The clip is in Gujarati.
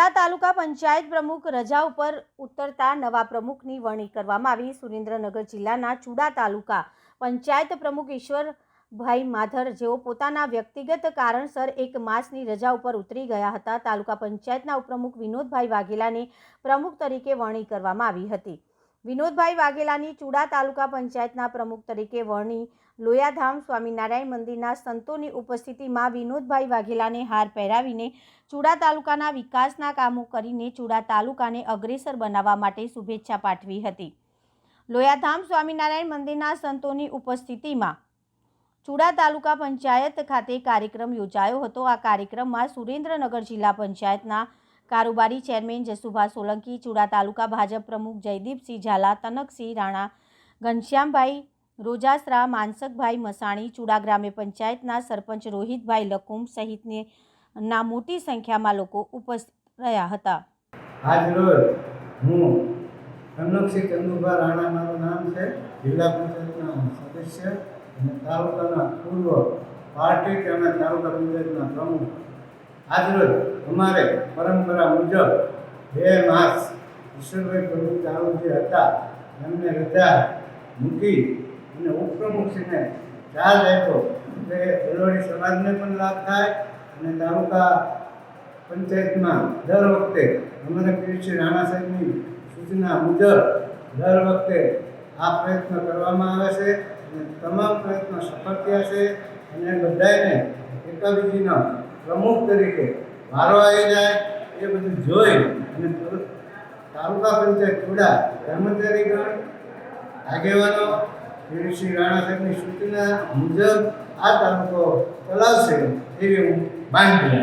ચુડા તાલુકા પંચાયત પ્રમુખ રજા ઉપર ઉતરતા નવા પ્રમુખની વરણી કરવામાં આવી. સુરેન્દ્રનગર જિલ્લાના ચુડા તાલુકા પંચાયત પ્રમુખ ઈશ્વરભાઈ માધર, જેઓ પોતાના વ્યક્તિગત કારણસર એક માસની રજા ઉપર ઉતરી ગયા હતા, તાલુકા પંચાયતના ઉપપ્રમુખ વિનોદભાઈ વાઘેલાને પ્રમુખ તરીકે વરણી કરવામાં આવી હતી. વિનોદભાઈ વાઘેલાની ચુડા તાલુકા પંચાયતના પ્રમુખ તરીકે વરણી લોયાધામ સ્વામિનારાયણ મંદિરના સંતોની ઉપસ્થિતિમાં વિનોદભાઈ વાઘેલાને હાર પહેરાવીને ચુડા તાલુકાના વિકાસના કામો કરીને ચુડા તાલુકાને અગ્રેસર બનાવવા માટે શુભેચ્છા પાઠવી હતી. લોયાધામ સ્વામિનારાયણ મંદિરના સંતોની ઉપસ્થિતિમાં ચુડા તાલુકા પંચાયત ખાતે કાર્યક્રમ યોજાયો હતો. આ કાર્યક્રમમાં સુરેન્દ્રનગર જિલ્લા પંચાયતના કારોબારી ચેરમેન જસુભા સોલંકી, ચુડા તાલુકા ભાજપ પ્રમુખ જયદીપસિંહ ઝાલા, તનકસિંહ રાણા, ઘનશ્યામભાઈ રોજાસરા, માનસકભાઈ મસાણી, ચુડા ગ્રામ્ય પંચાયતના સરપંચ રોહિતભાઈ લકુમ સહિતને ના મોટી સંખ્યામાં લોકો ઉપસ્થિત રહ્યા હતા. આજ રોજ હું કનકસિંહ ચંદુભા રાણા મારું નામ છે, જિલ્લા પંચાયતના સદસ્ય અને તાલુકાના પૂર્વ પાર્ટી તેમજ તાલુકા પંચાયતના પ્રમુખ આજરોજ અમારે પરંપરા મુજબ બે માસ ઈશ્વરભાઈ પ્રભુ ચાલુ જે હતા, એમને રજા મૂકી અને ઉપપ્રમુખશ્રીને ચાર્જ આપ્યો એટલે એલોડી સમાજને પણ લાભ થાય અને તાલુકા પંચાયતમાં દર વખતે અમારે પીએચસી રાણા સાહેબની સૂચના મુજબ દર વખતે આ પ્રયત્ન કરવામાં આવે છે અને તમામ પ્રયત્નો સફળ થયા છે અને બધાને એકાબીજીના પ્રમુખ તરીકે મારો આવી જાય એ બધું જોઈ તાલુકા પંચાયત થોડા કર્મચારીગણ આગેવાનો શ્રી રાણા સાહેબની સૂચના મુજબ આ તાલુકો ચલાવશે એવી હું બાંધી